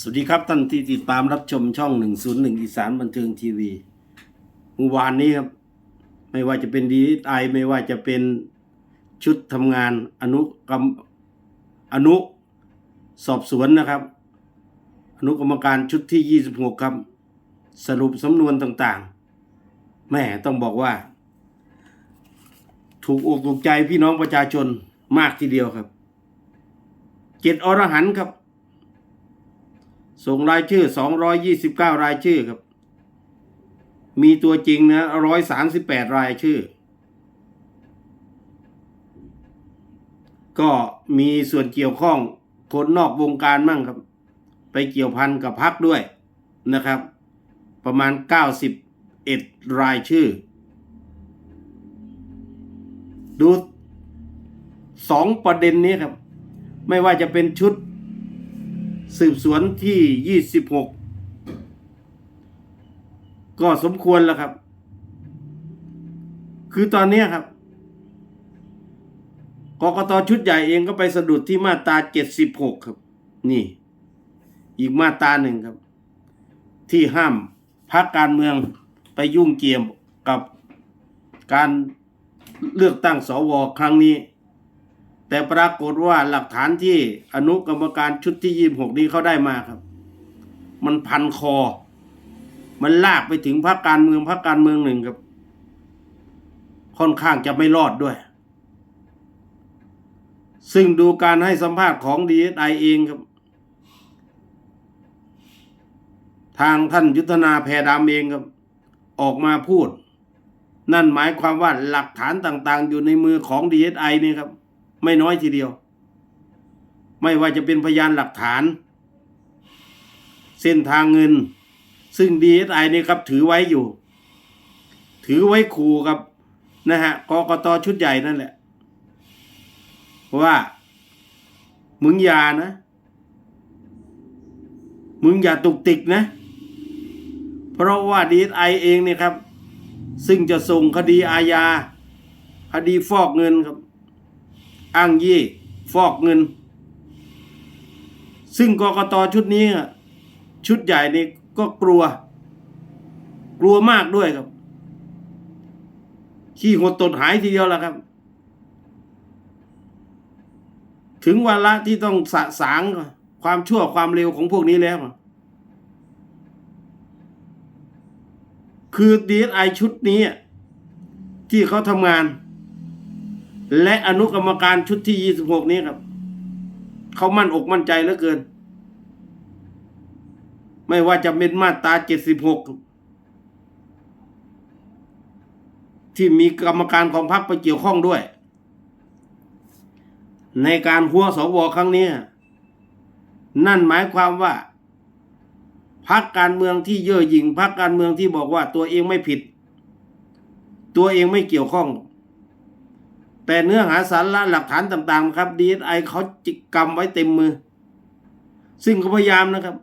สวัสดีครับท่านที่ติดตามรับชมช่อง 101 อีสานบันเทิงทีวีเมื่อวานนี้ครับ ไม่ว่าจะเป็นดีไอไม่ว่าจะเป็นชุดทำงานอนุกรรมอนุสอบสวนนะครับ อนุกรรมการชุดที่ 26 ครับ สรุปสำนวนต่างๆ แม่ต้องบอกว่า ถูกอกถูกใจพี่น้องประชาชนมากทีเดียวครับ เจ็ดอรหันต์ครับ ส่งรายชื่อ 229 รายชื่อครับ มีตัวจริงนะ138 รายชื่อ ก็มีส่วนเกี่ยวข้องคนนอกวงการมั่งครับ ไปเกี่ยวพันกับพักด้วยนะครับ ประมาณ 91 รายชื่อ ดูสองประเด็นนี้ครับ ไม่ว่าจะเป็นชุด สืบสวนที่26ก็สมควรแล้วครับ คือตอนนี้ครับกกตชุดใหญ่เองก็ไปสะดุดที่มาตรา76ครับ นี่ อีกมาตราหนึ่งครับ ที่ห้ามพักการเมืองไปยุ่งเกี่ยวกับการเลือกตั้งสวครั้งนี้ แต่ปรากฏว่าหลักฐานที่อนุกรรมการชุดที่ยี่หกนี้เขาได้มาครับ มันพันคอ มันลากไปถึงพรรคการเมืองพรรคการเมืองหนึ่งครับ ค่อนข้างจะไม่รอดด้วย ซึ่งดูการให้สัมภาษณ์ของดีไอเองครับ ทางท่านยุทธนาแพรดำเองครับ ออกมาพูด นั่นหมายความว่าหลักฐานต่างๆ อยู่ในมือของดีเอสไอนี่ครับ ไม่น้อยทีเดียว ไม่ว่าจะเป็นพยานหลักฐาน เส้นทางเงิน ซึ่ง DSI นี่ครับถือไว้อยู่ ถือไว้ขู่กับนะฮะกกตชุดใหญ่นั่นแหละว่ามึงอย่านะ มึงอย่าตุกติกนะ เพราะว่า DSI เองเนี่ยครับ ซึ่งจะส่งคดีอาญาคดีฟอกเงินครับ อ้างยี่ ฟอกเงิน ซึ่งกกตชุดนี้ ชุดใหญ่นี่ก็กลัว กลัวมากด้วยครับ ขี้หดตดหายทีเดียวล้วครับ ถึงวาระที่ต้องสะสางความชั่วความเร็วของพวกนี้แล้วคือดีไอชุดนี้ ที่เขาทำงาน และอนุกรรมการชุดที่ 26 นี้ครับ เขามั่นอกมั่นใจเหลือเกิน ไม่ว่าจะเป็นมาตรา 76 ที่มีกรรมการของพรรคไปเกี่ยวข้องด้วย ในการหัวสวครั้งนี้ นั่นหมายความว่าพรรคการเมืองที่เย่อหยิ่งพรรคการเมืองที่บอกว่าตัวเองไม่ผิด ตัวเองไม่เกี่ยวข้อง แต่เนื้อหาสาระหลักฐานต่างๆครับดีไอเขาจิกกรรมไว้เต็มมือ ซึ่งเขาพยายามนะครับ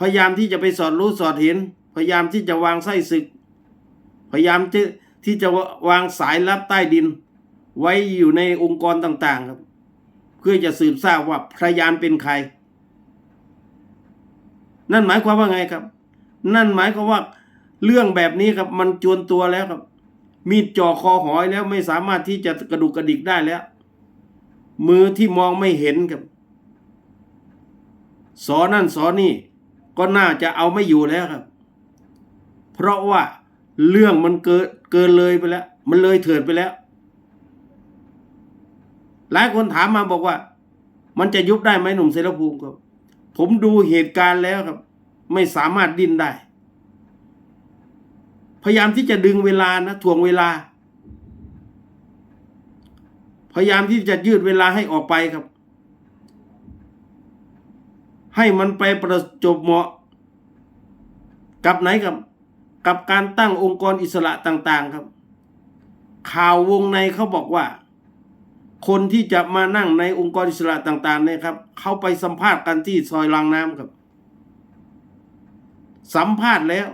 พยายามที่จะไปสอดรู้สอดเห็น พยายามที่จะวางไส้ศึก พยายามที่ที่จะวางสายลับใต้ดิน ไว้อยู่ในองค์กรต่างๆครับ เพื่อจะสืบทราบว่าพยานเป็นใคร นั่นหมายความว่าไงครับ นั่นหมายความว่าเรื่องแบบนี้ครับมันจวนตัวแล้วครับ มีดจ่อคอหอยแล้วไม่สามารถที่จะกระดุกกระดิกได้แล้ว มือที่มองไม่เห็นครับสอนั่นสอนี่ก็น่าจะเอาไม่อยู่แล้วครับ เพราะว่าเรื่องมันเกินเกินเลยไปแล้ว มันเลยเถิดไปแล้ว หลายคนถามมาบอกว่า มันจะยุบได้ไหมหนุ่มเสรภูมิครับ ผมดูเหตุการณ์แล้วครับ ไม่สามารถดิ้นได้ พยายามที่จะดึงเวลานะถ่วงเวลา พยายามที่จะยืดเวลาให้ออกไปครับ ให้มันไปประจบเหมาะ กับไหนครับ กับการตั้งองค์กรอิสระต่าง ๆ ครับ ข่าววงในเขาบอกว่า คนที่จะมานั่งในองค์กรอิสระต่าง ๆ เนี่ยครับเขาไปสัมภาษณ์กันที่ซอยรางน้ำครับ สัมภาษณ์แล้ว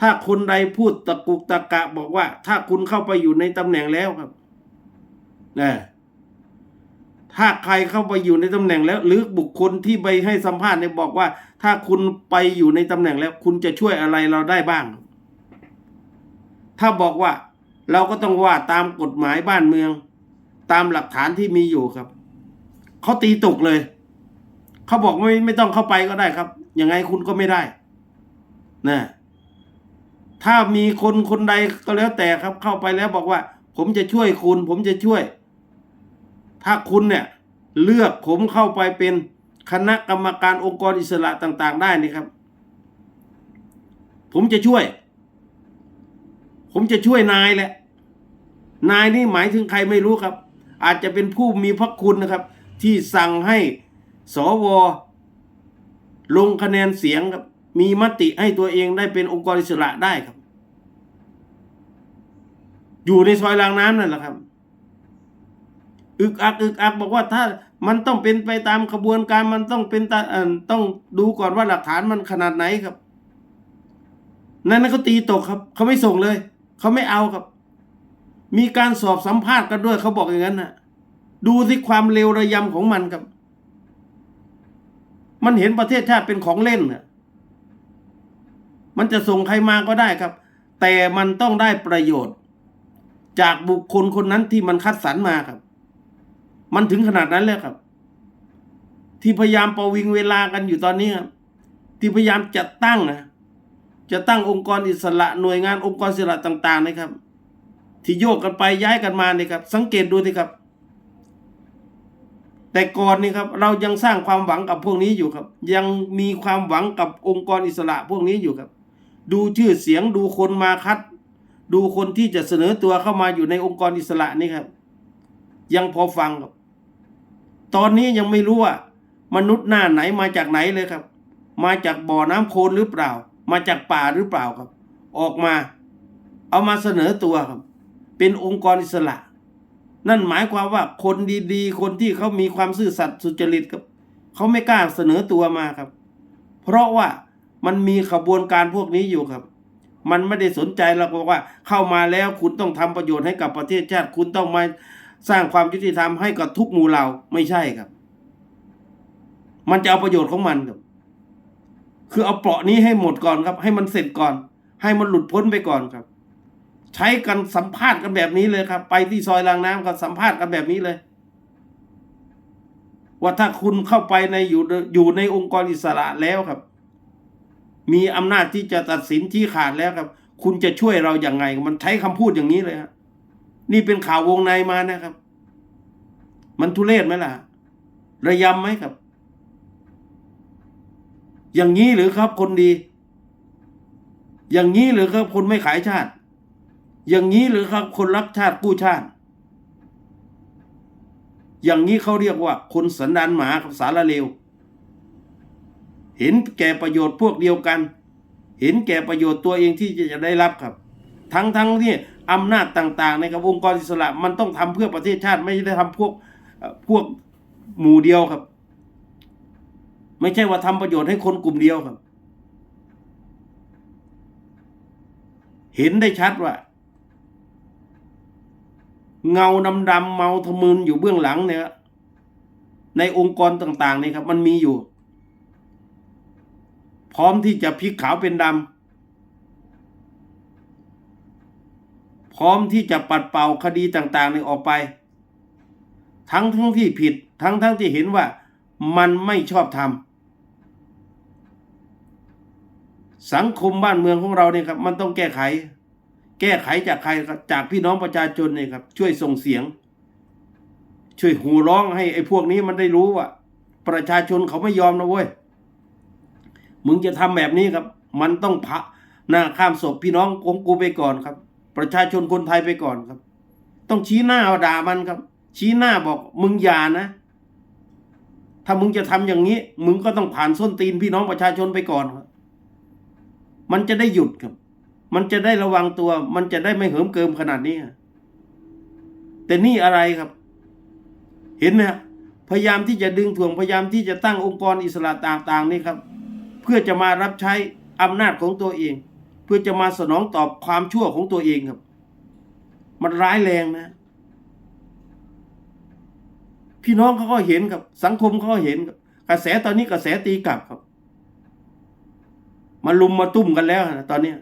ถ้าคนใดพูดตะกุกตะกะบอกว่า ถ้าคุณเข้าไปอยู่ในตำแหน่งแล้วครับนะถถ้าใครเข้าไปอยู่ในตำแหน่งแล้ว หรือบุคคลที่ไปให้สัมภาษณ์เนี่ยบอกว่า ถ้าคุณไปอยู่ในตำแหน่งแล้ว คุณจะช่วยอะไรเราได้บ้าง ถ้าบอกว่า เราก็ต้องว่าตามกฎหมายบ้านเมือง ตามหลักฐานที่มีอยู่ครับเขาตีตกเลย เขาบอกไม่ไม่ต้องเข้าไปก็ได้ครับยังไงคุณก็ไม่ได้นะ ถ้ามีคนคนใดก็แล้วแต่ครับ เข้าไปแล้วบอกว่า ผมจะช่วยคุณ ผมจะช่วย ถ้าคุณเนี่ยเลือกผมเข้าไปเป็นคณะกรรมการองค์กรอิสระต่าง ๆ ได้นี่ครับ ผมจะช่วย ผมจะช่วยนายแหละ นายนี่หมายถึงใครไม่รู้ครับ อาจจะเป็นผู้มีพระคุณนะครับ ที่สั่งให้สวลงคะแนนเสียงครับ มีมติให้ตัวเองได้เป็นองค์กรอิสระได้ครับ อยู่ในซอยรางน้ำนั่นแหละครับ อึกอักอึกอักบอกว่าถ้ามันต้องเป็นไปตามขบวนการมันต้องเป็นต้องดูก่อนว่าหลักฐานมันขนาดไหนครับ นั่นเขาตีตกครับ เขาไม่ส่งเลย เขาไม่เอาครับ มีการสอบสัมภาษณ์กันด้วยเขาบอกอย่างนั้นนะดูสิความเลวระยำของมันครับ มันเห็นประเทศชาติเป็นของเล่นน่ะ มันจะส่งใครมาก็ได้ครับ แต่มันต้องได้ประโยชน์ จากบุคคลคนนั้นที่มันคัดสรรมาครับ มันถึงขนาดนั้นแล้วครับ ที่พยายามประวิงเวลากันอยู่ตอนนี้ครับที่พยายามจัดตั้งนะจะตั้งองค์กรอิสระหน่วยงานองค์กรอิสระต่างๆนะครับ ที่โยกกันไปย้ายกันมาเนี่ยครับ สังเกตดูสิครับ แต่ก่อนนี่ครับ เรายังสร้างความหวังกับพวกนี้อยู่ครับ ยังมีความหวังกับองค์กรอิสระพวกนี้อยู่ครับ ดูชื่อเสียงดูคนมาคัด ดูคนที่จะเสนอตัวเข้ามาอยู่ในองค์กรอิสระนี่ครับ ยังพอฟังครับ ตอนนี้ยังไม่รู้ว่ามนุษย์หน้าไหนมาจากไหนเลยครับ มาจากบ่อน้ำโคลนหรือเปล่า มาจากป่าหรือเปล่าครับ ออกมา เอามาเสนอตัวครับ เป็นองค์กรอิสระ นั่นหมายความว่าคนดีๆ คนที่เขามีความซื่อสัตย์สุจริตครับเขาไม่กล้าเสนอตัวมาครับ เพราะว่า มันมีขบวนการพวกนี้อยู่ครับ มันไม่ได้สนใจเราบอกว่า เข้ามาแล้วคุณต้องทำประโยชน์ให้กับประเทศชาติ คุณต้องมาสร้างความยุติธรรมให้กับทุกหมู่เหล่าไม่ใช่ครับ มันจะเอาประโยชน์ของมันครับ คือเอาเปราะนี้ให้หมดก่อนครับ ให้มันเสร็จก่อน ให้มันหลุดพ้นไปก่อนครับ ใช้กันสัมภาษณ์กันแบบนี้เลยครับ ไปที่ซอยรางน้ำก็สัมภาษณ์กันแบบนี้เลยว่าถ้าคุณเข้าไปในอยู่อยู่ในองค์กรอิสระแล้วครับ มีอำนาจที่จะตัดสินที่ขาดแล้วครับ คุณจะช่วยเราอย่างไง มันใช้คำพูดอย่างนี้เลยครับนี่เป็นข่าววงในมานะครับ มันทุเรศไหมล่ะ ระยำไหมครับ อย่างนี้หรือครับคนดี อย่างนี้หรือครับคนไม่ขายชาติ อย่างนี้หรือครับคนรักชาติกู้ชาติ อย่างนี้เขาเรียกว่า คนสันดานหมากับสารเลว เห็นแก่ประโยชน์พวกเดียวกัน เห็นแก่ประโยชน์ตัวเองที่จะได้รับครับ ทั้งทั้งที่อำนาจต่าง ๆ ในกับองค์กรอิสระมันต้องทำเพื่อประเทศชาติไม่ได้ทำพวกพวกหมู่เดียวครับ ไม่ใช่ว่าทำประโยชน์ให้คนกลุ่มเดียวครับ เห็นได้ชัดว่า เงาดำๆเมาทะมึนอยู่เบื้องหลังเนี่ยในองค์กรต่าง ๆ นี่ครับ มันมีอยู่ ร้อมที่จะพลิกขาวเป็นดำ พร้อมที่จะปัดเป่าคดีต่างๆนี่ออกไป ทั้งทั้งที่ผิด ทั้งทั้งที่เห็นว่ามันไม่ชอบธรรมสังคมบ้านเมืองของเราเนี่ยครับมันต้องแก้ไข แก้ไขจากใครจากพี่น้องประชาชนเนี่ยครับ ช่วยส่งเสียง ช่วยหูร้องให้ไอ้พวกนี้มันได้รู้ว่า ประชาชนเขาไม่ยอมนะเว้ย มึงจะทำแบบนี้ครับ มันต้องพระหน้าข้ามศพพี่น้องของกูไปก่อนครับ ประชาชนคนไทยไปก่อนครับ ต้องชี้หน้าด่ามันครับ ชี้หน้าบอกมึงอย่านะ ถ้ามึงจะทำอย่างนี้ มึงก็ต้องผ่านส้นตีนพี่น้องประชาชนไปก่อนครับ มันจะได้หยุดครับ มันจะได้ระวังตัว มันจะได้ไม่เหิมเกิมขนาดนี้แต่นี่อะไรครับ เห็นไหมพยายามที่จะดึงถ่วงพยายามที่จะตั้งองค์กรอิสระต่างๆนี่ครับ พื่อจะมารับใช้อำนาจของตัวเอง เพื่อจะมาสนองตอบความชั่วของตัวเองครับ มันร้ายแรงนะ พี่น้องเขาก็เห็นครับ สังคมเขาก็เห็นครับกระแสตอนนี้กระแสตีกลับครับมาลุมมาตุ้มกันแล้วนะตอนนี้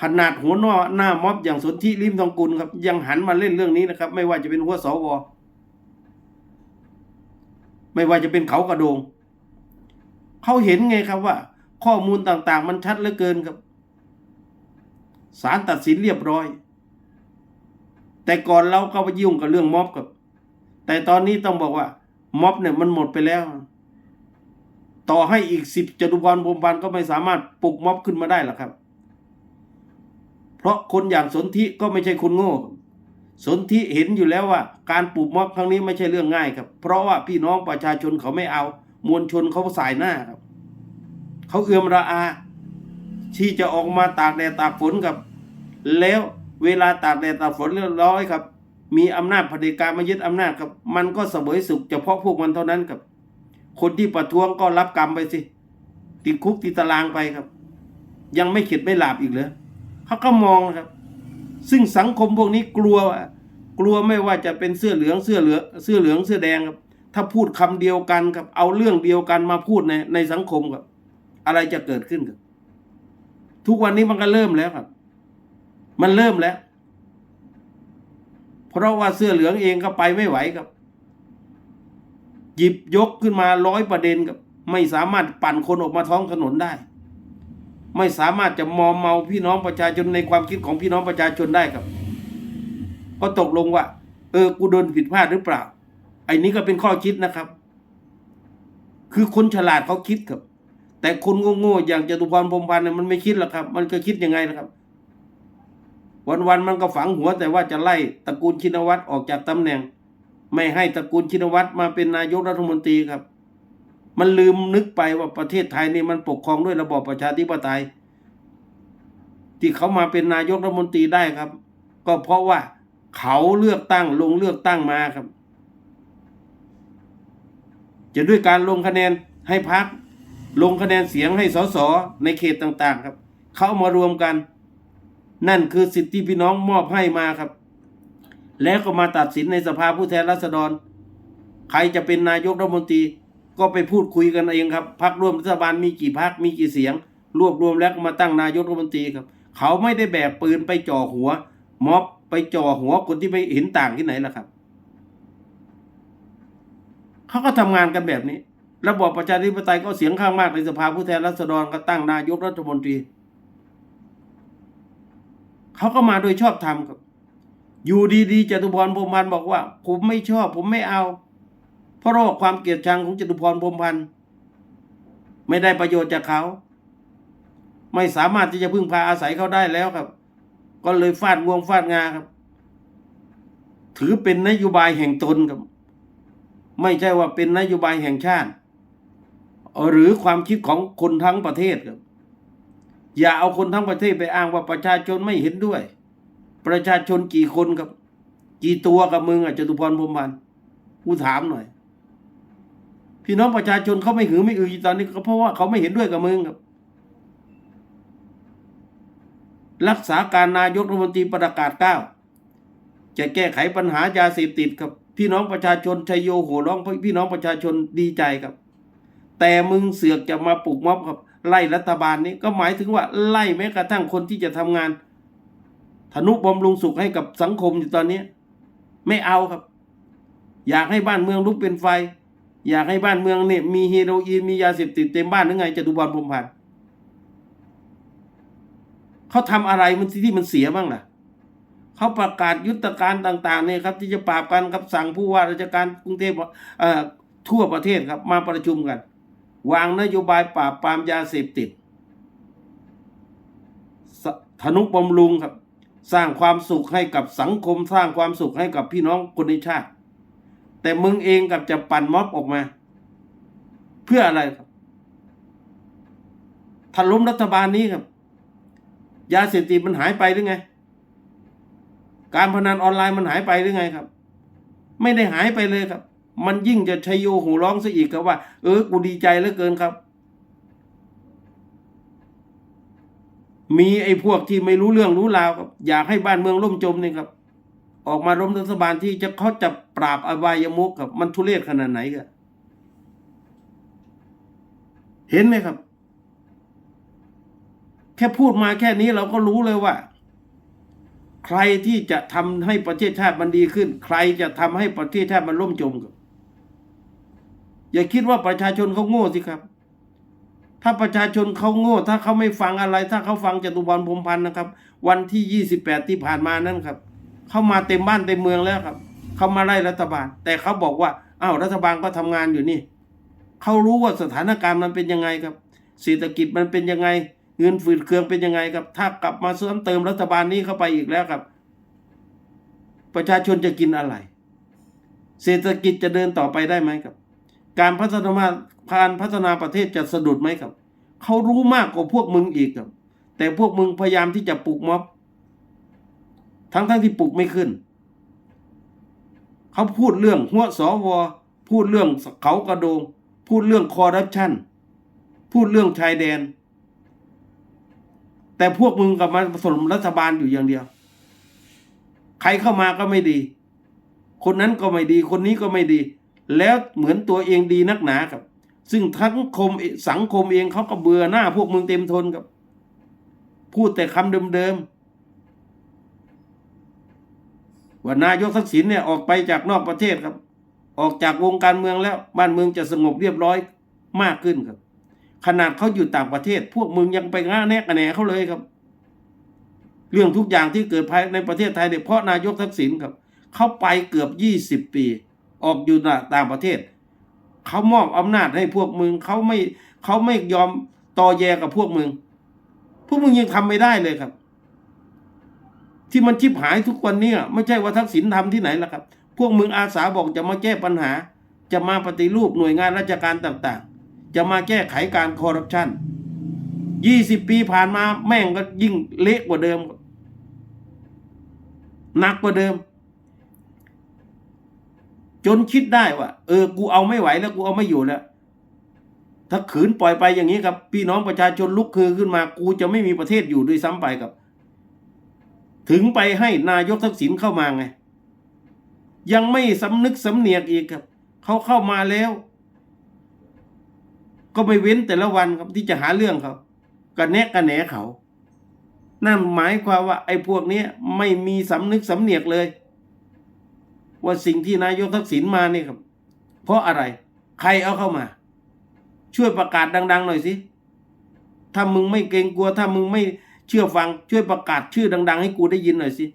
ขนาดหัวหน้าหน้าม็อบอย่างสนธิริมทองกุลครับ ยังหันมาเล่นเรื่องนี้นะครับ ไม่ว่าจะเป็นหัวสว ไม่ว่าจะเป็นเขากระโดง เขาเห็นไงครับว่า ข้อมูลต่างๆ มันชัดเหลือเกินครับศาลตัดสินเรียบร้อย แต่ก่อนเราก็ไปยุ่งกับเรื่องม็อบกับ แต่ตอนนี้ต้องบอกว่า ม็อบเนี่ยมันหมดไปแล้ว ต่อให้อีกสิบจตุพรพรมพันก็ไม่สามารถปลุกม็อบขึ้นมาได้หรอกครับ เพราะคนอย่างสนธิก็ไม่ใช่คนโง่ สนธิเห็นอยู่แล้วว่า การปลุกม็อบครั้งนี้ไม่ใช่เรื่องง่ายครับ เพราะว่าพี่น้องประชาชนเขาไม่เอา มวลชนเขาสายหน้าครับ เขาเอื้อมระอา ที่จะออกมาตากแดดตากฝนกับ แล้วเวลาตากแดดตากฝนเรียบร้อยครับ มีอำนาจเผด็จการมายึดอำนาจครับ มันก็เสวยสุขเฉพาะพวกมันเท่านั้นครับ คนที่ประท้วงก็รับกรรมไปสิ ติดคุกติดตารางไปครับ ยังไม่เข็ดไม่หลาบอีกเหรอเขาก็มองครับ ซึ่งสังคมพวกนี้กลัวว่ากลัวไม่ว่าจะเป็นเสื้อเหลืองเสื้อเหลืองเสื้อเหลืองเสื้อแดงครับ ถ้าพูดคำเดียวกันครับ เอาเรื่องเดียวกันมาพูดในในสังคมครับ อะไรจะเกิดขึ้นครับ ทุกวันนี้มันก็เริ่มแล้วครับ มันเริ่มแล้ว เพราะว่าเสื้อเหลืองเองก็ไปไม่ไหวครับ หยิบยกขึ้นมาร้อยประเด็นครับ ไม่สามารถปั่นคนออกมาท้องถนนได้ ไม่สามารถจะมอมเมาพี่น้องประชาชนในความคิดของพี่น้องประชาชนได้ครับก็ตกลงว่า เออกูโดนผิดพลาดหรือเปล่าไอ้นี้ก็เป็นข้อคิดนะครับ คือคนฉลาดเขาคิดครับ แต่คนโง่ๆอย่างจตุพรพรมพันธ์เนี่ยมันไม่คิดหรอกครับ มันก็คิดยังไงนะครับ วันๆมันก็ฝังหัวแต่ว่าจะไล่ตระกูลชินวัตรออกจากตำแหน่ง ไม่ให้ตระกูลชินวัตรมาเป็นนายกรัฐมนตรีครับ มันลืมนึกไปว่าประเทศไทยนี่มันปกครองด้วยระบอบประชาธิปไตย ที่เขามาเป็นนายกรัฐมนตรีได้ครับ ก็เพราะว่าเขาเลือกตั้งลงเลือกตั้งมาครับ จะด้วยการลงคะแนนให้พักลงคะแนนเสียงให้สสในเขตต่างๆ ครับ เขามารวมกัน นั่นคือสิทธิพี่น้องมอบให้มาครับ แล้วก็มาตัดสินในสภาผู้แทนราษฎร ใครจะเป็นนายกรัฐมนตรี ก็ไปพูดคุยกันเองครับพักร่วมรัฐบาลมีกี่พักมีกี่เสียง รวบรวมแล้วก็มาตั้งนายกรัฐมนตรีครับ เขาไม่ได้แบกปืนไปจ่อหัว ม็อบไปจ่อหัวคนที่ไม่เห็นต่างที่ไหนล่ะครับ เขาก็ทำงานกันแบบนี้ ระบอบประชาธิปไตยก็เสียงข้างมากในสภาผู้แทนราษฎรก็ตั้งนายกรัฐมนตรี เขาก็มาโดยชอบธรรมครับ อยู่ดีๆจตุพรพรมพันธ์บอกว่า ผมไม่ชอบ ผมไม่เอา เพราะว่าความเกลียดชังของจตุพรพรมพันธ์ไม่ได้ประโยชน์จากเขา ไม่สามารถที่จะพึ่งพาอาศัยเขาได้แล้วครับ ก็เลยฟาดงวงฟาดงาครับ ถือเป็นนโยบายแห่งตนครับ ไม่ใช่ว่าเป็นนโยบายแห่งชาติ หรือความคิดของคนทั้งประเทศครับ อย่าเอาคนทั้งประเทศไปอ้างว่าประชาชนไม่เห็นด้วย ประชาชนกี่คนครับ กี่ตัวกับมึงอะจตุพรพรมพันธ์กูถามหน่อย พี่น้องประชาชนเขาไม่หือไม่อือตอนนี้ก็เพราะว่าเขาไม่เห็นด้วยกับมึงครับ รักษาการนายกรัฐมนตรีประกาศเก้าจะแก้ไขปัญหายาเสพติดครับพี่น้องประชาชนชัยโยโหร้องพี่น้องประชาชนดีใจครับ แต่มึงเสือกจะมาปลุกม็อบครับ ไล่รัฐบาลนี้ก็หมายถึงว่าไล่แม้กระทั่งคนที่จะทำงานธนุบำรุงสุขให้กับสังคมอยู่ตอนนี้ ไม่เอาครับ อยากให้บ้านเมืองลุกเป็นไฟ อยากให้บ้านเมืองเนี่ยมีเฮโรอีนมียาเสพติดเต็มบ้านหรือไงจตุพรพรมพันธ์เขาทำอะไรมันที่มันเสียบ้างล่ะเขาประกาศยุทธการต่างๆเนี่ยครับ ที่จะปราบกันครับสั่งผู้ว่าราชการกรุงเทพเอ่อทั่วประเทศครับ มาประชุมกัน วางนโยบายปราบปรามยาเสพติดธนุบำรุงครับ สร้างความสุขให้กับสังคมสร้างความสุขให้กับพี่น้องคนในชาติ แต่มึงเองกับจะปั่นม็อบออกมา เพื่ออะไรครับถ้าล้มรัฐบาลนี้ครับ ยาเสพติดมันหายไปหรือไง การพนันออนไลน์มันหายไปหรือไงครับ ไม่ได้หายไปเลยครับ มันยิ่งจะชัยโยหูร้องซะอีกครับว่า เออกูดีใจเหลือเกินครับ มีไอ้พวกที่ไม่รู้เรื่องรู้ราวครับ อยากให้บ้านเมืองล่มจมนี่ครับ ออกมาล้มรัฐบาลที่จะเขาจะปราบอบายมุกกับมันทุเรศขนาดไหนกันเห็นไหมครับ แค่พูดมาแค่นี้เราก็รู้เลยว่า ใครที่จะทำให้ประเทศชาติมันดีขึ้น ใครจะทำให้ประเทศชาติมันล่มจมครับอย่าคิดว่าประชาชนเขาโง่สิครับ ถ้าประชาชนเขาโง่ ถ้าเขาไม่ฟังอะไร ถ้าเขาฟังจตุพรพรมพันธ์นะครับ วันที่ยี่สิบแปดที่ผ่านมานั่นครับ เข้ามาเต็มบ้านเต็มเมืองแล้วครับ เขามาไล่รัฐบาล แต่เขาบอกว่าอ้าวรัฐบาลก็ทำงานอยู่นี่เขารู้ว่าสถานการณ์มันเป็นยังไงครับเศรษฐกิจมันเป็นยังไง เงินฝืดเคืองเป็นยังไงครับ ถ้ากลับมาเสริมเติมรัฐบาลนี้เข้าไปอีกแล้วครับ ประชาชนจะกินอะไร เศรษฐกิจจะเดินต่อไปได้ไหมครับ การพัฒนาการพัฒนาประเทศจะสะดุดไหมครับเขารู้มากกว่าพวกมึงอีกครับ แต่พวกมึงพยายามที่จะปลุกม็อบ ทั้งทั้งที่ปลุกไม่ขึ้น เขาพูดเรื่องหัวสวพูดเรื่องเขากระโดง พูดเรื่องคอร์รัปชันพูดเรื่องชายแดน แต่พวกมึงกลับมาผสมรัฐบาลอยู่อย่างเดียว ใครเข้ามาก็ไม่ดี คนนั้นก็ไม่ดี คนนี้ก็ไม่ดี แล้วเหมือนตัวเองดีนักหนาครับ ซึ่งทั้งคมสังคมเองเขาก็เบื่อหน้าพวกมึงเต็มทนครับ พูดแต่คำเดิมๆ ว่านายกทักษิณเนี่ยออกไปจากนอกประเทศครับ ออกจากวงการเมืองแล้วบ้านเมืองจะสงบเรียบร้อยมากขึ้นครับ ขนาดเขาอยู่ต่างประเทศ พวกมึงยังไปง่าแนกแหนเขาเลยครับ เรื่องทุกอย่างที่เกิดภายในประเทศไทยเนี่ยเพราะนายกทักษิณครับเขาไปเกือบยี่สิบปี ออกอยู่ต่างประเทศเขามอบอำนาจให้พวกมึงเขาไม่เขาไม่ยอมต่อแยกับพวกมึง พวกมึงยังทำไม่ได้เลยครับ ที่มันชิบหายทุกวันเนี้ไม่ใช่ว่าทักษิณทำที่ไหนล่ะครับ พวกมึงอาสาบอกจะมาแก้ปัญหา จะมาปฏิรูปหน่วยงานราชการต่างๆ จะมาแก้ไขการคอร์รัปชันยี่สิบปีผ่านมาแม่งก็ยิ่งเละกว่าเดิมหนักกว่าเดิม จนคิดได้ว่าเออ กูเอาไม่ไหวแล้วกูเอาไม่อยู่แล้วถ้าขืนปล่อยไปอย่างนี้ครับ พี่น้องประชาชนลุกคือขึ้นมา กูจะไม่มีประเทศอยู่ด้วยซ้ำไปครับ ถึงไปให้นายกทักษิณเข้ามาไง ยังไม่สำนึกสำเนียกอีกครับ เขาเข้ามาแล้ว ก็ไม่เว้นแต่ละวันครับที่จะหาเรื่องเขากระแนะกระแหนเขา นั่นหมายความว่า ไอ้พวกนี้ไม่มีสำนึกสำเนียกเลย ว่าสิ่งที่นายกทักษิณมาเนี่ยครับ เพราะอะไร ใครเอาเข้ามา ช่วยประกาศดัง ๆ หน่อยสิถ้ามึงไม่เกรงกลัวถ้ามึงไม่ เชื่อฟังช่วยประกาศชื่อดัง ๆ ให้กูได้ยินหน่อยสิ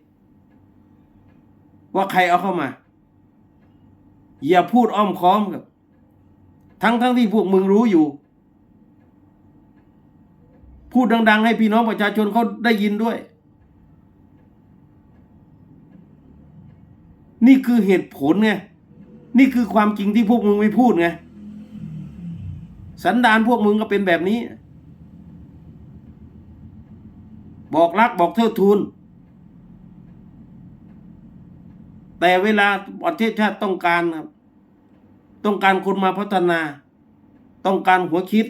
ว่าใครเอาเข้ามา อย่าพูดอ้อมค้อมครับ ทั้งทั้งที่พวกมึงรู้อยู่ พูดดัง ๆ ให้พี่น้องประชาชนเขาได้ยินด้วย นี่คือเหตุผลไงนี่คือความจริงที่พวกมึงไม่พูดไงสันดานพวกมึงก็เป็นแบบนี้ บอกรักบอกเทิดทูน แต่เวลาประเทศชาติต้องการครับ ต้องการคนมาพัฒนา ต้องการหัวคิด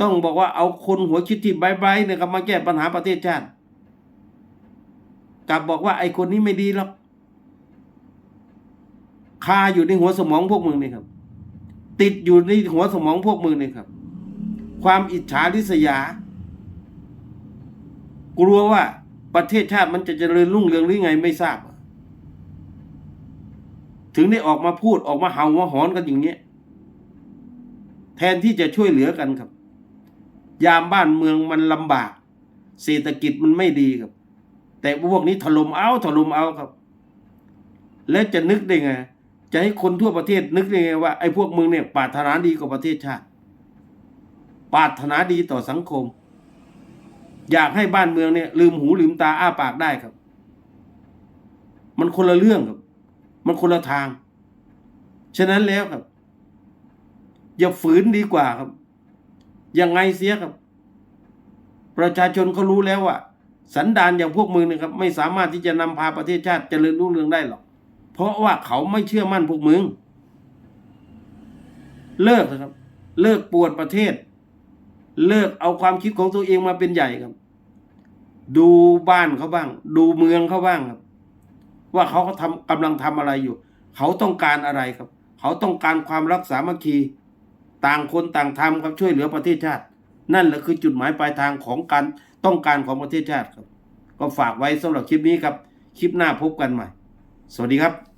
ต้องบอกว่าเอาคนหัวคิดที่ไบๆเนี่ยครับมาแก้ปัญหาประเทศชาติกลับบอกว่าไอ้คนนี้ไม่ดีหรอกคาอยู่ในหัวสมองพวกมึงนี่ครับ ติดอยู่ในหัวสมองพวกมึงนี่ครับ ความอิจฉาริษยา กลัวว่าประเทศชาติมันจะเจริญรุ่งเรืองหรือไงไม่ทราบ ถึงได้ออกมาพูดออกมาเห่ามาหอนกันอย่างเงี้ยแทนที่จะช่วยเหลือกันครับ ยามบ้านเมืองมันลำบาก เศรษฐกิจมันไม่ดีครับ แต่พวกนี้ถล่มเอาถล่มเอาครับ และจะนึกได้ไงจะให้คนทั่วประเทศนึกได้ไงว่าไอ้พวกมึงเนี่ยปรารถนาดีกับประเทศชาติปรารถนาดีต่อสังคม อยากให้บ้านเมืองเนี่ย ลืมหูลืมตาอ้าปากได้ครับ มันคนละเรื่องครับ มันคนละทาง ฉะนั้นแล้วครับ อย่าฝืนดีกว่าครับ ยังไงเสียครับ ประชาชนเขารู้แล้วว่าสันดานอย่างพวกมึงนะครับ ไม่สามารถที่จะนำพาประเทศชาติเจริญรุ่งเรืองได้หรอก เพราะว่าเขาไม่เชื่อมั่นพวกมึง เลิกนะครับ เลิกปวดประเทศ เลิกเอาความคิดของตัวเองมาเป็นใหญ่ครับ ดูบ้านเขาบ้าง ดูเมืองเขาบ้างครับ ว่าเขาทำกำลังทำอะไรอยู่ เขาต้องการอะไรครับ เขาต้องการความรักสามัคคี ต่างคนต่างทำครับช่วยเหลือประเทศชาติ นั่นแหละคือจุดหมายปลายทางของการต้องการของประเทศชาติครับ ก็ฝากไว้สำหรับคลิปนี้ครับ คลิปหน้าพบกันใหม่ สวัสดีครับ